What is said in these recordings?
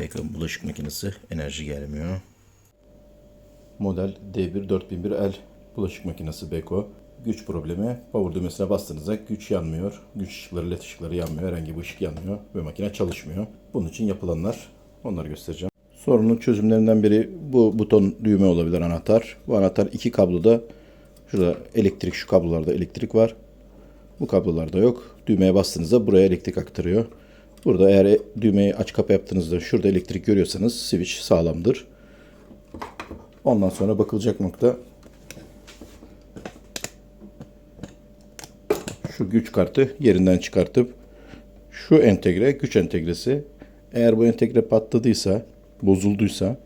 Beko bulaşık makinesi enerji gelmiyor. Model D1 4001L bulaşık makinesi Beko. Güç problemi. Power düğmesine bastığınızda güç yanmıyor. Güç ışıkları, led ışıkları yanmıyor. Herhangi bir ışık yanmıyor ve makine çalışmıyor. Bunun için yapılanlar onları göstereceğim. Sorunun çözümlerinden biri bu buton düğme olabilir anahtar. Bu anahtar iki kabloda şurada elektrik şu kablolarda elektrik var. Bu kablolarda yok. Düğmeye bastığınızda buraya elektrik aktarıyor. Burada eğer düğmeyi aç kapa yaptığınızda şurada elektrik görüyorsanız switch sağlamdır. Ondan sonra bakılacak nokta şu güç kartı yerinden çıkartıp şu entegre güç entegresi eğer bu entegre patladıysa bozulduysa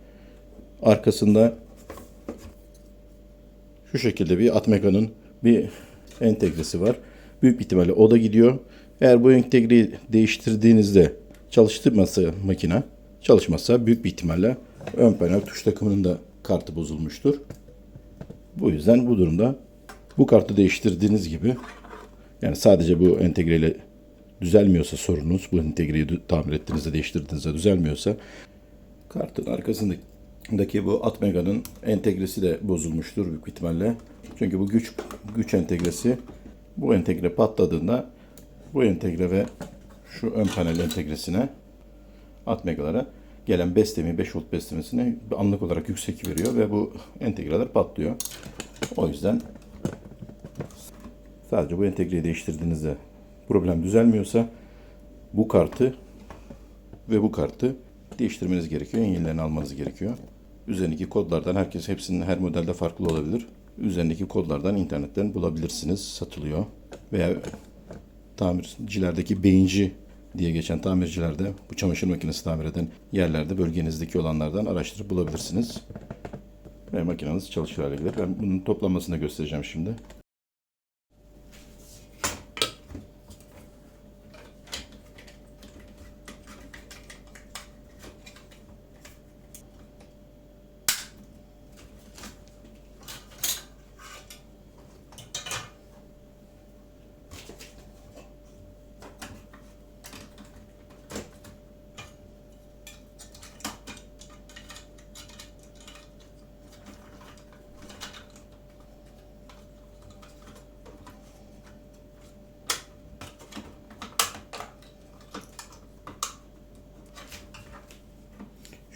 arkasında şu şekilde bir Atmega'nın bir entegresi var. Büyük ihtimalle o da gidiyor. Eğer bu entegreyi değiştirdiğinizde çalıştırmasa makine, çalışmazsa büyük bir ihtimalle ön panel tuş takımının da kartı bozulmuştur. Bu yüzden bu durumda bu kartı değiştirdiğiniz gibi yani sadece bu entegreyle düzelmiyorsa sorunuz, bu entegreyi tamir ettiğinizde, değiştirdiğinizde düzelmiyorsa kartın arkasındaki bu Atmega'nın entegresi de bozulmuştur büyük ihtimalle. Çünkü bu güç güç entegresi bu entegre patladığında bu entegre ve şu ön panel entegresine Atmega'lara gelen beslemi 5 volt beslemesini anlık olarak yüksek veriyor ve bu entegreler patlıyor. O yüzden sadece bu entegreyi değiştirdiğinizde problem düzelmiyorsa bu kartı ve bu kartı değiştirmeniz gerekiyor. Yenilerini almanız gerekiyor. Üzerindeki kodlardan herkes hepsinin her modelde farklı olabilir. Üzerindeki kodlardan internetten bulabilirsiniz. Satılıyor. Veya tamircilerdeki beyinci diye geçen tamircilerde bu çamaşır makinesi tamir eden yerlerde bölgenizdeki olanlardan araştırıp bulabilirsiniz. Ve makineniz çalışır hale gelir. Ben bunun toplanmasını da göstereceğim şimdi.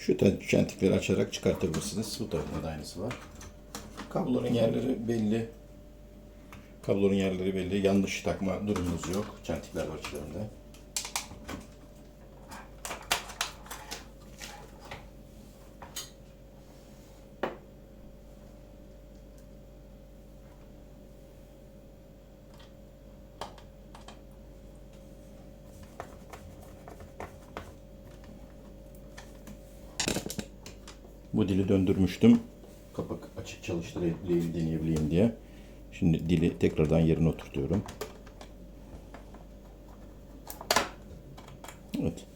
Şu çentikleri açarak çıkartabilirsiniz. Bu tarafında da aynısı var. Kablonun yerleri belli. Kablonun yerleri belli. Yanlış takma durumunuz yok. Çentikler var içlerinde. Bu dili döndürmüştüm. Kapak açık çalıştırabileyim, deneyebileyim diye. Şimdi dili tekrardan yerine oturtuyorum. Evet.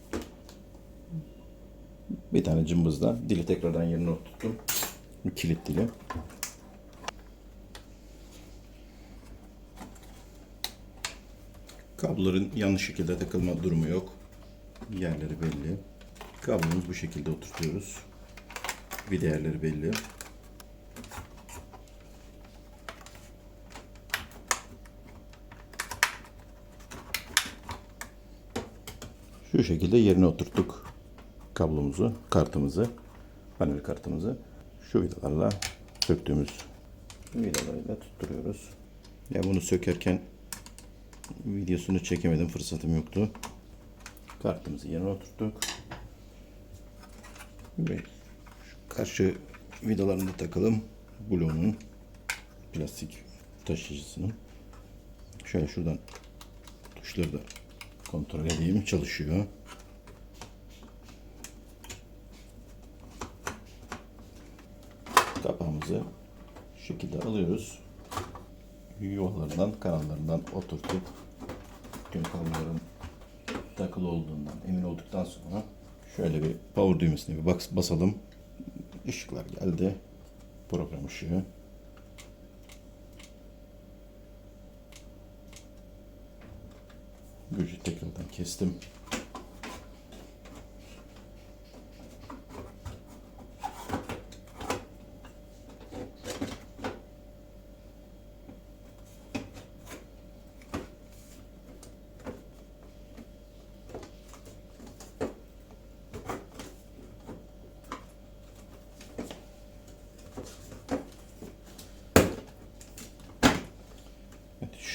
Bir tane cımbızla dili tekrardan yerine oturttum. Kilit dili. Kabloların yanlış şekilde takılma durumu yok. Yerleri belli. Kablomuzu bu şekilde oturtuyoruz. Bir değerleri belli. Şu şekilde yerine oturttuk kablomuzu, kartımızı, panel kartımızı. Şu vidalarla söktüğümüz vidalarıyla tutturuyoruz. Ya bunu sökerken videosunu çekemedim, fırsatım yoktu. Kartımızı yerine oturttuk. Ve karşı vidalarını da takalım. Bloğunun plastik taşıyıcısının. Şöyle şuradan tuşları da kontrol edeyim. Çalışıyor. Kapağımızı şu şekilde alıyoruz. Yuvalarından, kanallarından oturtup tüm kabloların takılı olduğundan emin olduktan sonra şöyle bir power düğmesine bir bas- basalım. Işıklar geldi. Program ışığı. Gücü tekrardan kestim.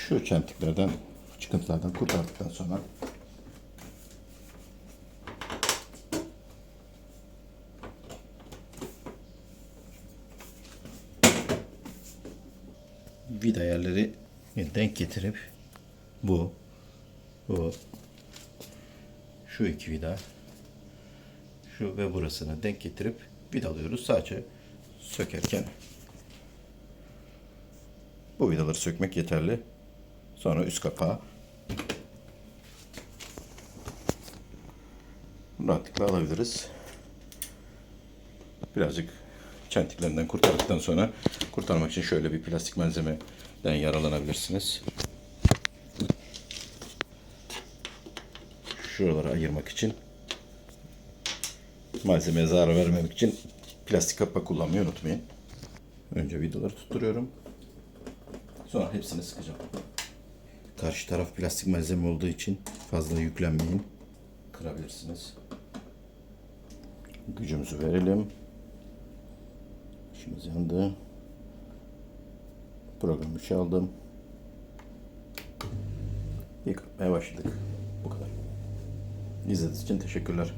Şu çentiklerden, çıkıntılardan kurtardıktan sonra vida yerleri denk getirip bu, bu, şu iki vida, şu ve burasını denk getirip vidalıyoruz. Sadece sökerken bu vidaları sökmek yeterli. Sonra üst kapağı rahatlıkla alabiliriz. Birazcık çentiklerinden kurtardıktan sonra kurtarmak için şöyle bir plastik malzemeden yaralanabilirsiniz. Şuraları ayırmak için malzemeye zarar vermemek için plastik kapak kullanmayı unutmayın. Önce vidaları tutturuyorum. Sonra hepsini sıkacağım. Karşı taraf plastik malzeme olduğu için fazla yüklenmeyin. Kırabilirsiniz. Gücümüzü verelim. İşimiz yandı. Programı çaldım. Yıkatmaya başladık. Bu kadar. İzlediğiniz için teşekkürler.